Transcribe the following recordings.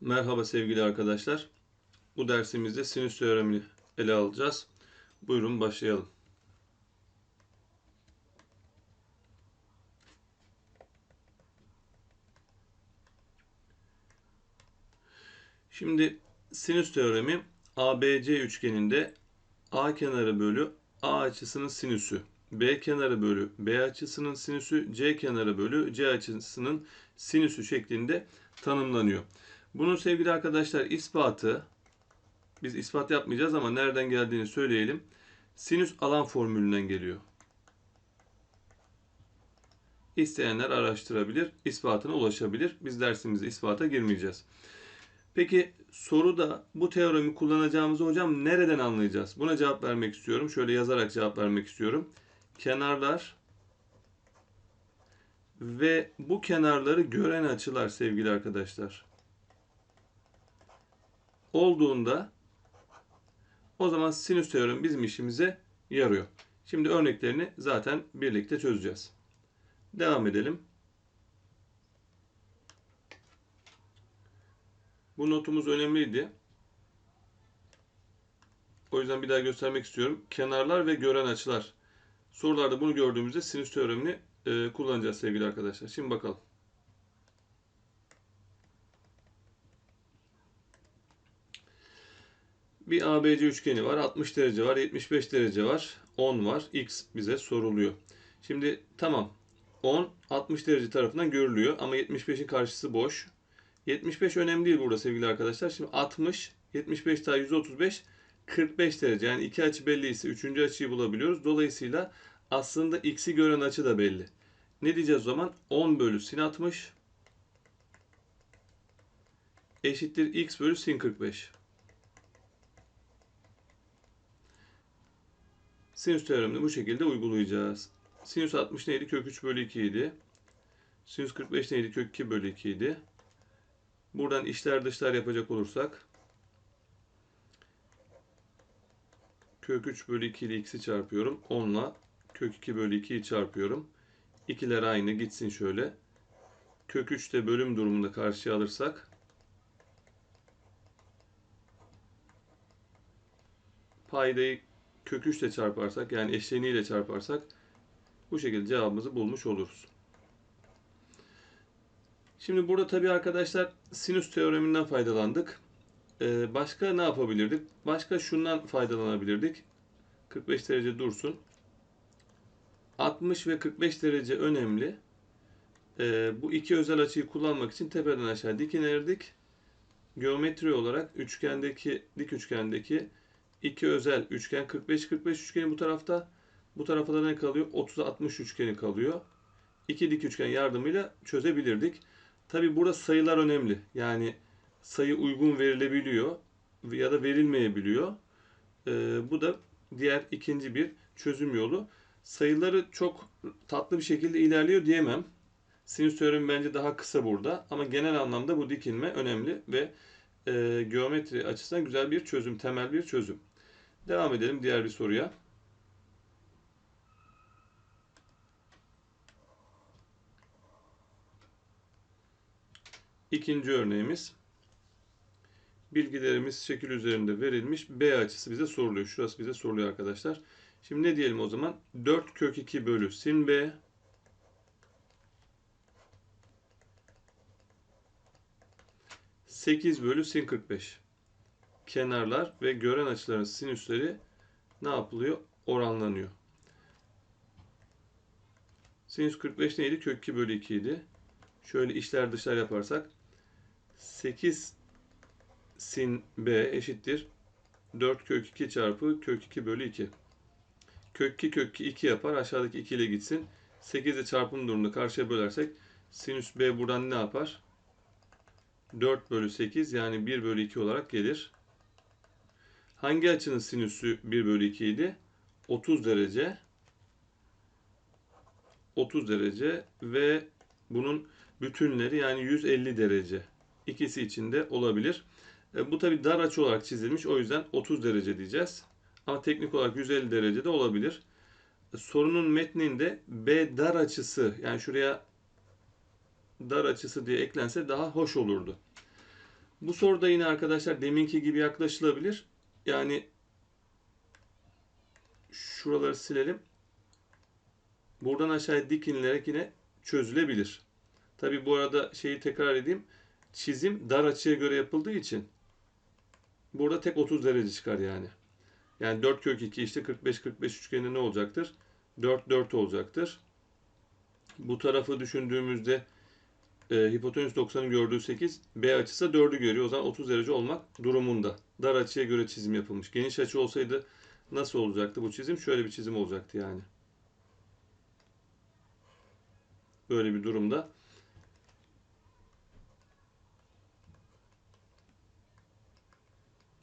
Merhaba sevgili arkadaşlar. Bu dersimizde sinüs teoremini ele alacağız. Buyurun başlayalım. Şimdi sinüs teoremi ABC üçgeninde A kenarı bölü A açısının sinüsü, B kenarı bölü B açısının sinüsü, C kenarı bölü C açısının sinüsü şeklinde tanımlanıyor. Bunun sevgili arkadaşlar ispatı biz ispat yapmayacağız ama nereden geldiğini söyleyelim. Sinüs alan formülünden geliyor. İsteyenler araştırabilir, ispatına ulaşabilir. Biz dersimizde ispata girmeyeceğiz. Peki soruda bu teoremi kullanacağımızı hocam nereden anlayacağız? Buna cevap vermek istiyorum. Şöyle yazarak cevap vermek istiyorum. Kenarlar ve bu kenarları gören açılar sevgili arkadaşlar. Olduğunda o zaman sinüs teoremi bizim işimize yarıyor. Şimdi örneklerini zaten birlikte çözeceğiz. Devam edelim. Bu notumuz önemliydi. O yüzden bir daha göstermek istiyorum. Kenarlar ve gören açılar. Sorularda bunu gördüğümüzde sinüs teoremini e, kullanacağız sevgili arkadaşlar. Şimdi bakalım. Bir ABC üçgeni var. 60 derece var, 75 derece var, 10 var. X bize soruluyor. Şimdi tamam. 10 60 derece tarafından görülüyor ama 75'in karşısı boş. 75 önemli değil burada sevgili arkadaşlar. Şimdi 60, 75 daha 135, 45 derece. Yani iki açı belliyse üçüncü açıyı bulabiliyoruz. Dolayısıyla aslında x'i gören açı da belli. Ne diyeceğiz o zaman? 10 bölü sin 60 eşittir x bölü sin 45. Sinüs teoremini bu şekilde uygulayacağız. Sinüs 60 neydi? Kök 3 bölü 2 idi. Sinüs 45 neydi? Kök 2 bölü 2 idi. Buradan işler dışlar yapacak olursak kök 3 bölü 2 ile x'i çarpıyorum. 10 ile kök 2 bölü 2'yi çarpıyorum. İkiler aynı gitsin şöyle. Kök 3 de bölüm durumunda karşıya alırsak paydayı kök 3 ile çarparsak yani eşleniğiyle çarparsak bu şekilde cevabımızı bulmuş oluruz. Şimdi burada tabii arkadaşlar sinüs teoreminden faydalandık. Ee, başka ne yapabilirdik? Başka şundan faydalanabilirdik. 45 derece dursun. 60 ve 45 derece önemli. Ee, bu iki özel açıyı kullanmak için tepeden aşağı dik inerdik. Geometri olarak üçgendeki dik üçgendeki iki özel üçgen 45-45 üçgeni bu tarafta. Bu tarafa da ne kalıyor? 30-60 üçgeni kalıyor. İki dik üçgen yardımıyla çözebilirdik. Tabi burada sayılar önemli. Yani sayı uygun verilebiliyor ya da verilmeyebiliyor. Ee, bu da diğer ikinci bir çözüm yolu. Sayıları çok tatlı bir şekilde ilerliyor diyemem. Sinüs teoremi bence daha kısa burada ama genel anlamda bu dikilme önemli ve e, geometri açısından güzel bir çözüm, temel bir çözüm. Devam edelim diğer bir soruya. İkinci örneğimiz. Bilgilerimiz şekil üzerinde verilmiş. B açısı bize soruluyor. Şurası bize soruluyor arkadaşlar. Şimdi ne diyelim o zaman? 4 kök 2 bölü sin B. Sekiz bölü sin 45. Kenarlar ve gören açıların sinüsleri ne yapılıyor? Oranlanıyor. Sinüs 45 neydi? Kök 2 bölü 2 idi. Şöyle içler dışlar yaparsak 8 sin b eşittir 4 kök 2 çarpı kök 2 bölü 2. Kök 2 kök 2 2 yapar. Aşağıdaki 2 ile gitsin. 8 ile çarpım durumunda karşıya bölersek sinüs b buradan ne yapar? 4 bölü 8 yani 1 bölü 2 olarak gelir. Hangi açının sinüsü 1 bölü 2 idi? 30 derece. 30 derece ve bunun bütünleri yani 150 derece. İkisi için de olabilir. E, bu tabi dar açı olarak çizilmiş. O yüzden 30 derece diyeceğiz. Ama teknik olarak 150 derece de olabilir. E, sorunun metninde B dar açısı yani şuraya dar açısı diye eklense daha hoş olurdu. Bu soruda yine arkadaşlar deminki gibi yaklaşılabilir. Yani şuraları silelim. Buradan aşağıya dik inilerek yine çözülebilir. Tabi bu arada şeyi tekrar edeyim. Çizim dar açıya göre yapıldığı için burada tek 30 derece çıkar yani. Yani 4 kök 2 işte 45 45 üçgeni ne olacaktır? 4 4 olacaktır. Bu tarafı düşündüğümüzde e, hipotenüs 90'ın gördüğü 8, B açısı 4'ü görüyor. O zaman 30 derece olmak durumunda. Dar açıya göre çizim yapılmış. Geniş açı olsaydı nasıl olacaktı bu çizim? Şöyle bir çizim olacaktı yani. Böyle bir durumda.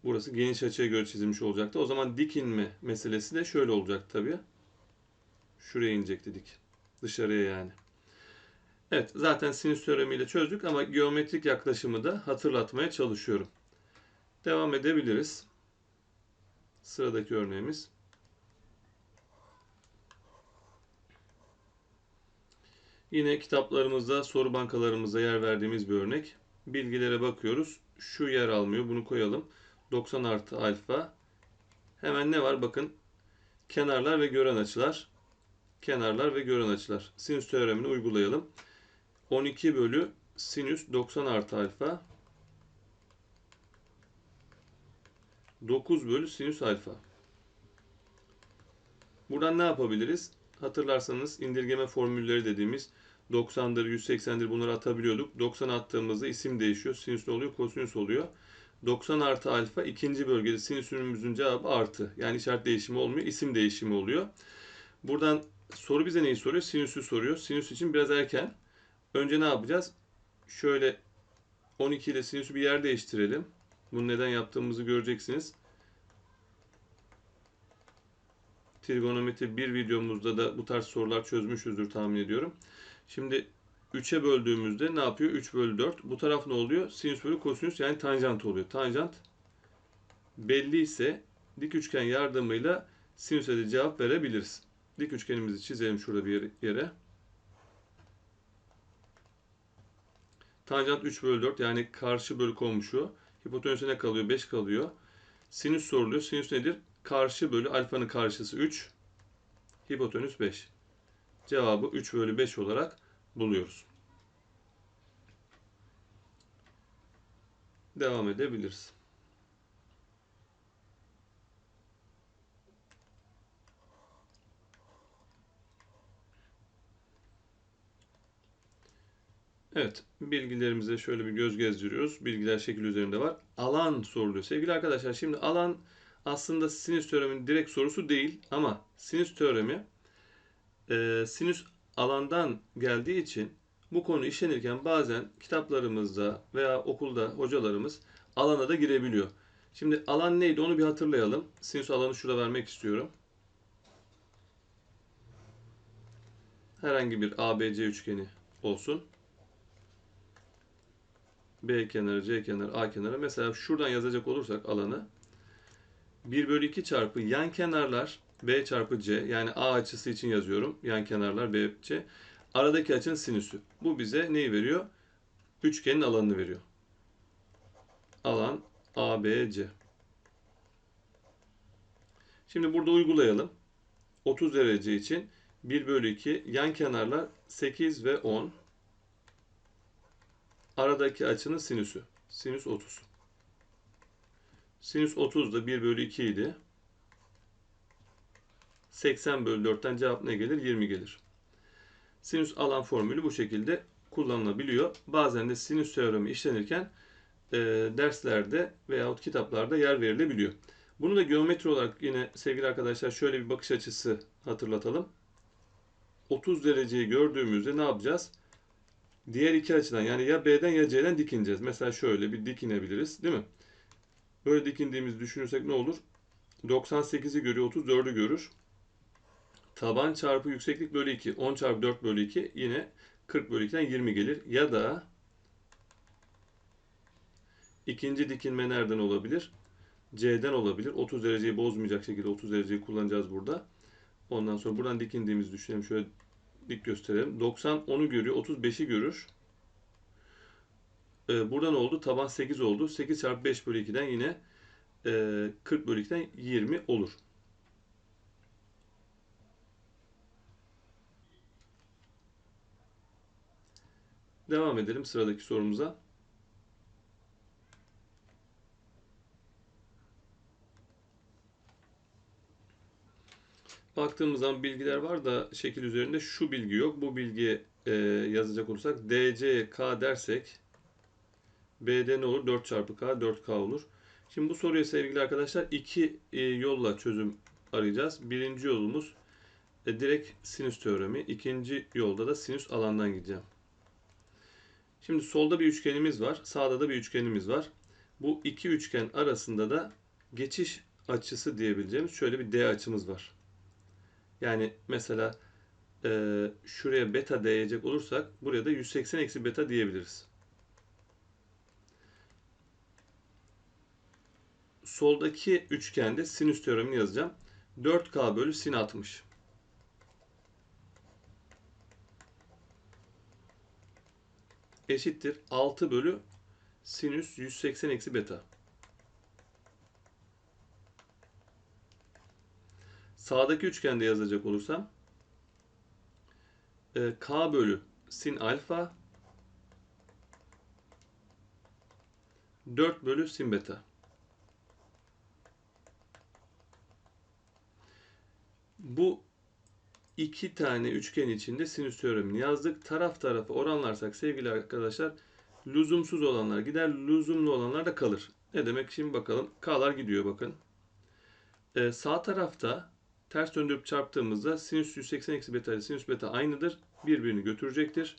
Burası geniş açıya göre çizilmiş olacaktı. O zaman dik inme meselesi de şöyle olacak tabii. Şuraya inecekti dik. Dışarıya yani. Evet zaten sinüs teoremiyle çözdük ama geometrik yaklaşımı da hatırlatmaya çalışıyorum. Devam edebiliriz. Sıradaki örneğimiz. Yine kitaplarımızda, soru bankalarımızda yer verdiğimiz bir örnek. Bilgilere bakıyoruz. Şu yer almıyor. Bunu koyalım. 90 artı alfa. Hemen ne var? Bakın. Kenarlar ve gören açılar. Kenarlar ve gören açılar. Sinüs teoremini uygulayalım. 12 bölü sinüs 90 artı alfa 9 bölü sinüs alfa. Buradan ne yapabiliriz? Hatırlarsanız indirgeme formülleri dediğimiz 90'dır, 180'dir bunları atabiliyorduk. 90 attığımızda isim değişiyor. Sinüs ne oluyor? Kosinüs oluyor. 90 artı alfa ikinci bölgede sinüsümüzün cevabı artı. Yani işaret değişimi olmuyor. isim değişimi oluyor. Buradan soru bize neyi soruyor? Sinüsü soruyor. Sinüs için biraz erken. Önce ne yapacağız? Şöyle 12 ile sinüsü bir yer değiştirelim. Bunu neden yaptığımızı göreceksiniz. Trigonometri bir videomuzda da bu tarz sorular çözmüşüzdür tahmin ediyorum. Şimdi 3'e böldüğümüzde ne yapıyor? 3 bölü 4. Bu taraf ne oluyor? Sinüs bölü kosinüs yani tanjant oluyor. Tanjant belli ise dik üçgen yardımıyla sinüse de cevap verebiliriz. Dik üçgenimizi çizelim şurada bir yere. Tanjant 3 bölü 4 yani karşı bölü komşu. Hipotenüse ne kalıyor? 5 kalıyor. Sinüs soruluyor. Sinüs nedir? Karşı bölü alfanın karşısı 3. Hipotenüs 5. Cevabı 3 bölü 5 olarak buluyoruz. Devam edebiliriz. Evet, bilgilerimize şöyle bir göz gezdiriyoruz. Bilgiler şekil üzerinde var. Alan soruluyor. Sevgili arkadaşlar, şimdi alan aslında sinüs teoreminin direkt sorusu değil ama sinüs teoremi e, sinüs alandan geldiği için bu konu işlenirken bazen kitaplarımızda veya okulda hocalarımız alana da girebiliyor. Şimdi alan neydi onu bir hatırlayalım. Sinüs alanı şurada vermek istiyorum. Herhangi bir ABC üçgeni olsun. B kenarı, C kenarı, A kenarı. Mesela şuradan yazacak olursak alanı 1 bölü 2 çarpı yan kenarlar B çarpı C yani A açısı için yazıyorum. Yan kenarlar B, C. Aradaki açının sinüsü. Bu bize neyi veriyor? Üçgenin alanını veriyor. Alan ABC. Şimdi burada uygulayalım. 30 derece için 1 bölü 2 yan kenarlar 8 ve 10. Aradaki açının sinüsü. Sinüs 30. Sinüs 30 da 1 bölü 2 idi. 80 bölü 4'ten cevap ne gelir? 20 gelir. Sinüs alan formülü bu şekilde kullanılabiliyor. Bazen de sinüs teoremi işlenirken e, derslerde veyahut kitaplarda yer verilebiliyor. Bunu da geometri olarak yine sevgili arkadaşlar şöyle bir bakış açısı hatırlatalım. 30 dereceyi gördüğümüzde ne yapacağız? Diğer iki açıdan yani ya B'den ya C'den dikineceğiz. Mesela şöyle bir dikinebiliriz değil mi? Böyle dikindiğimizi düşünürsek ne olur? 98'i görüyor, 34'ü görür. Taban çarpı yükseklik bölü 2. 10 çarpı 4 bölü 2 yine 40 bölü 2'den 20 gelir. Ya da ikinci dikinme nereden olabilir? C'den olabilir. 30 dereceyi bozmayacak şekilde 30 dereceyi kullanacağız burada. Ondan sonra buradan dikindiğimizi düşünelim. Şöyle dik gösterelim. 90 10'u görüyor. 35'i görür. e, burada ne oldu? Taban 8 oldu. 8 çarpı 5 bölü 2'den yine e, 40 bölü 2'den 20 olur. Devam edelim sıradaki sorumuza. Baktığımız zaman bilgiler var da şekil üzerinde şu bilgi yok. Bu bilgiye e, yazacak olursak DC K dersek BD ne olur? 4 çarpı K 4K olur. Şimdi bu soruya sevgili arkadaşlar iki e, yolla çözüm arayacağız. Birinci yolumuz e, direkt sinüs teoremi. İkinci yolda da sinüs alandan gideceğim. Şimdi solda bir üçgenimiz var. Sağda da bir üçgenimiz var. Bu iki üçgen arasında da geçiş açısı diyebileceğimiz şöyle bir D açımız var. Yani mesela e, şuraya beta diyecek olursak buraya da 180 eksi beta diyebiliriz. Soldaki üçgende sinüs teoremini yazacağım. 4K bölü sin 60. Eşittir 6 bölü sinüs 180 eksi beta. Sağdaki üçgende yazacak olursam e, k bölü sin alfa 4 bölü sin beta. Bu iki tane üçgen içinde sinüs teoremini yazdık. Taraf tarafa oranlarsak sevgili arkadaşlar lüzumsuz olanlar gider, lüzumlu olanlar da kalır. Ne demek şimdi bakalım. K'lar gidiyor bakın. Ee, sağ tarafta ters döndürüp çarptığımızda sinüs 180 eksi beta ile sinüs beta aynıdır. Birbirini götürecektir.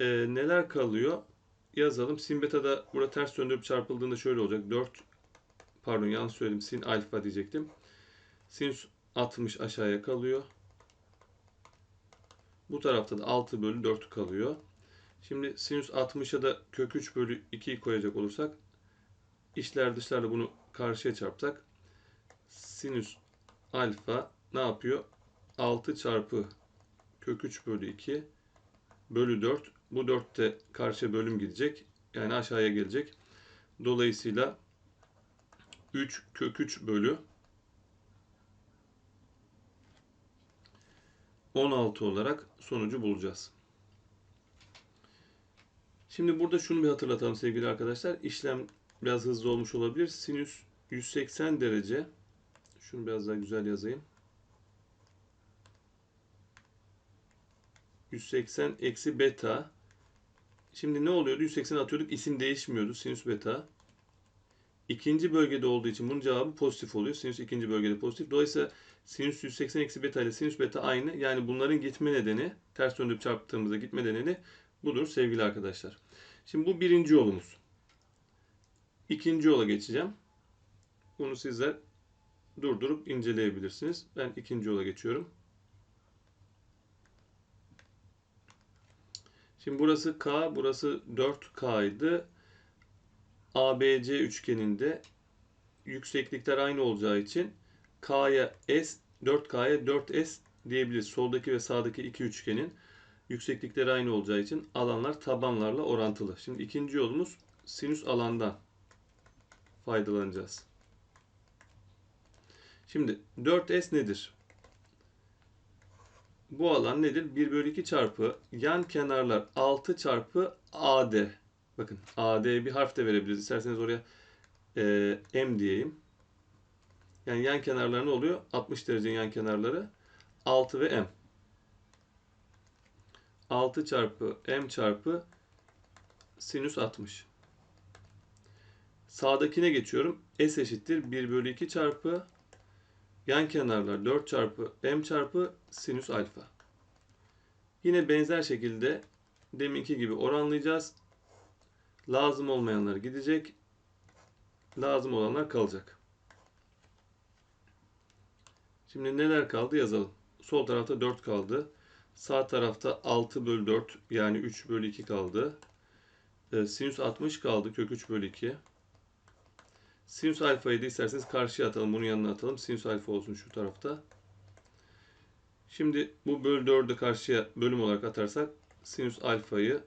Ee, neler kalıyor? Yazalım. Sin beta da burada ters döndürüp çarpıldığında şöyle olacak. 4 pardon yanlış söyledim. Sin alfa diyecektim. Sinüs 60 aşağıya kalıyor. Bu tarafta da 6 bölü 4 kalıyor. Şimdi sinüs 60'a da kök 3 bölü 2'yi koyacak olursak içler dışlarla bunu karşıya çarpsak sinüs alfa ne yapıyor? 6 çarpı kök 3 bölü 2 bölü 4. Bu 4 de karşıya bölüm gidecek. Yani aşağıya gelecek. Dolayısıyla 3 kök 3 bölü 16 olarak sonucu bulacağız. Şimdi burada şunu bir hatırlatalım sevgili arkadaşlar. İşlem biraz hızlı olmuş olabilir. Sinüs 180 derece. Şunu biraz daha güzel yazayım. 180 eksi beta. Şimdi ne oluyordu? 180 atıyorduk. İsim değişmiyordu. Sinüs beta. İkinci bölgede olduğu için bunun cevabı pozitif oluyor. Sinüs ikinci bölgede pozitif. Dolayısıyla sinüs 180 eksi beta ile sinüs beta aynı. Yani bunların gitme nedeni, ters döndürüp çarptığımızda gitme nedeni budur sevgili arkadaşlar. Şimdi bu birinci yolumuz. İkinci yola geçeceğim. Bunu sizler durdurup inceleyebilirsiniz. Ben ikinci yola geçiyorum. Şimdi burası K, burası 4K idi. ABC üçgeninde yükseklikler aynı olacağı için K'ya S, 4K'ya 4S diyebiliriz. Soldaki ve sağdaki iki üçgenin yükseklikleri aynı olacağı için alanlar tabanlarla orantılı. Şimdi ikinci yolumuz sinüs alandan faydalanacağız. Şimdi 4S nedir? Bu alan nedir? 1 bölü 2 çarpı yan kenarlar 6 çarpı AD. Bakın AD'ye bir harf de verebiliriz. İsterseniz oraya e, M diyeyim. Yani yan kenarları ne oluyor? 60 derecenin yan kenarları 6 ve M. 6 çarpı M çarpı sinüs 60. Sağdakine geçiyorum. S eşittir 1 bölü 2 çarpı yan kenarlar 4 çarpı M çarpı sinüs alfa. Yine benzer şekilde deminki gibi oranlayacağız. Lazım olmayanlar gidecek. Lazım olanlar kalacak. Şimdi neler kaldı yazalım. Sol tarafta 4 kaldı. Sağ tarafta 6 bölü 4 yani 3 bölü 2 kaldı. Ee, sinüs 60 kaldı. Kök 3 bölü 2. Sinüs alfayı da isterseniz karşıya atalım. Bunun yanına atalım. Sinüs alfa olsun şu tarafta. Şimdi bu bölü 4'ü karşıya bölüm olarak atarsak sinüs alfayı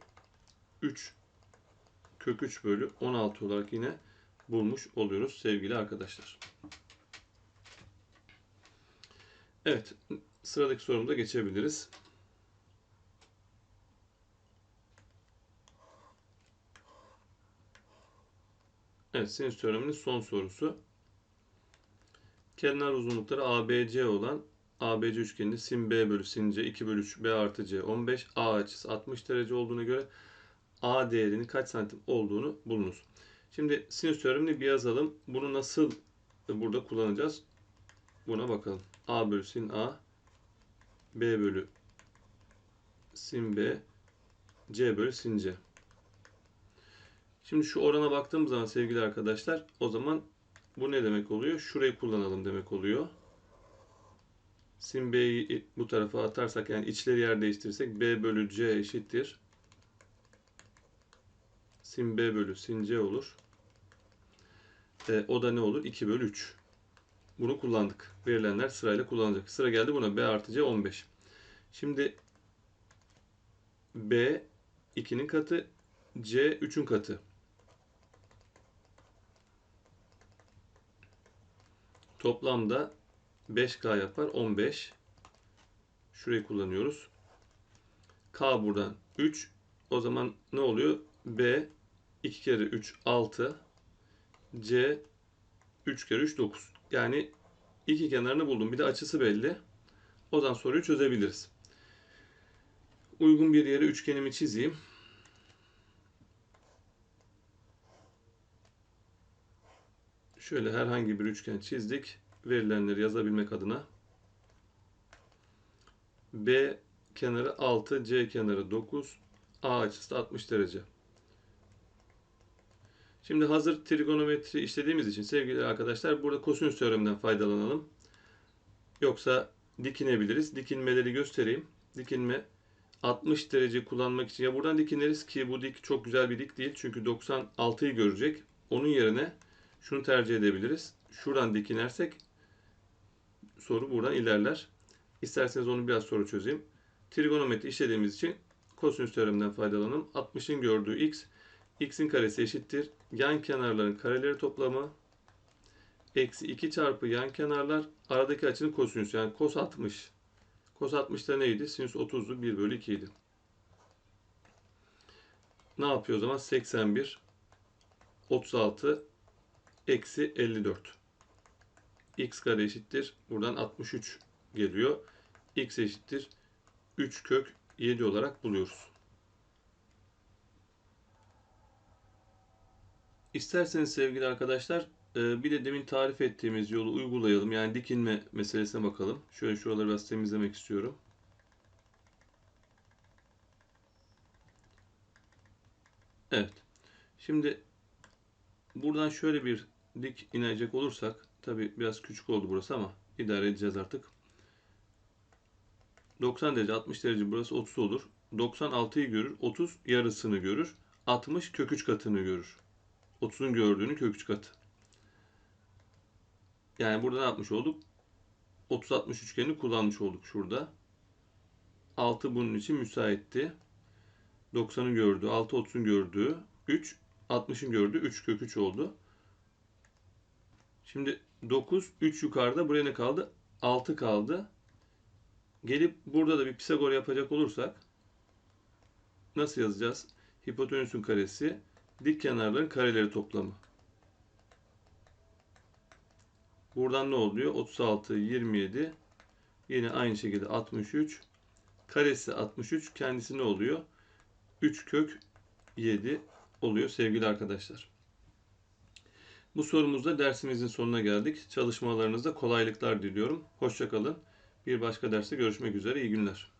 3 kök 3 bölü 16 olarak yine bulmuş oluyoruz sevgili arkadaşlar. Evet, sıradaki sorumuza geçebiliriz. Evet, sinüs teoreminin son sorusu. Kenar uzunlukları ABC olan ABC üçgeninde sin B bölü sin C 2 bölü 3 B artı C 15 A açısı 60 derece olduğuna göre A değerinin kaç santim olduğunu bulunuz. Şimdi sinüs teoremini bir yazalım. Bunu nasıl burada kullanacağız? Buna bakalım. A bölü sin A B bölü sin B C bölü sin C. Şimdi şu orana baktığımız zaman sevgili arkadaşlar o zaman bu ne demek oluyor? Şurayı kullanalım demek oluyor. Sin B'yi bu tarafa atarsak yani içleri yer değiştirirsek B bölü C eşittir. Sin B bölü sin C olur. E, o da ne olur? 2 bölü 3. Bunu kullandık. Verilenler sırayla kullanacak. Sıra geldi buna. B artı C 15. Şimdi B 2'nin katı, C 3'ün katı. Toplamda 5K yapar 15. Şurayı kullanıyoruz. K buradan 3. O zaman ne oluyor? B 2 kere 3 6. C 3 kere 3 9. Yani iki kenarını buldum. Bir de açısı belli. O zaman soruyu çözebiliriz. Uygun bir yere üçgenimi çizeyim. Şöyle herhangi bir üçgen çizdik. Verilenleri yazabilmek adına. B kenarı 6, C kenarı 9, A açısı 60 derece. Şimdi hazır trigonometri işlediğimiz için sevgili arkadaşlar burada kosinüs teoreminden faydalanalım. Yoksa dikinebiliriz. Dikinmeleri göstereyim. Dikinme 60 derece kullanmak için ya buradan dikiniriz ki bu dik çok güzel bir dik değil. Çünkü 96'yı görecek. Onun yerine şunu tercih edebiliriz. Şuradan dikinersek soru buradan ilerler. İsterseniz onu biraz soru çözeyim. Trigonometri işlediğimiz için kosinüs teoreminden faydalanalım. 60'ın gördüğü x, x'in karesi eşittir. Yan kenarların kareleri toplamı eksi 2 çarpı yan kenarlar aradaki açının kosinüsü yani kos 60. Kos 60 da neydi? Sinüs 30'du 1 bölü 2 idi. Ne yapıyor o zaman? 81 36 eksi 54. x kare eşittir. Buradan 63 geliyor. x eşittir. 3 kök 7 olarak buluyoruz. İsterseniz sevgili arkadaşlar e, bir de demin tarif ettiğimiz yolu uygulayalım. Yani dikinme meselesine bakalım. Şöyle şuraları biraz temizlemek istiyorum. Evet. Şimdi buradan şöyle bir dik inecek olursak tabi biraz küçük oldu burası ama idare edeceğiz artık. 90 derece 60 derece burası 30 olur. 96'yı görür. 30 yarısını görür. 60 kök 3 katını görür. 30'un gördüğünü kök 3 katı. Yani burada ne yapmış olduk? 30-60 üçgenini kullanmış olduk şurada. 6 bunun için müsaitti. 90'ın gördüğü, 6 30'un gördüğü, 3 60'ın gördüğü 3 kök 3 oldu. Şimdi 9 3 yukarıda buraya ne kaldı? 6 kaldı. Gelip burada da bir Pisagor yapacak olursak nasıl yazacağız? Hipotenüsün karesi dik kenarların kareleri toplamı. Buradan ne oluyor? 36, 27. Yine aynı şekilde 63. Karesi 63. Kendisi ne oluyor? 3 kök 7 oluyor sevgili arkadaşlar. Bu sorumuzda dersimizin sonuna geldik. Çalışmalarınızda kolaylıklar diliyorum. Hoşçakalın. Bir başka derste görüşmek üzere. İyi günler.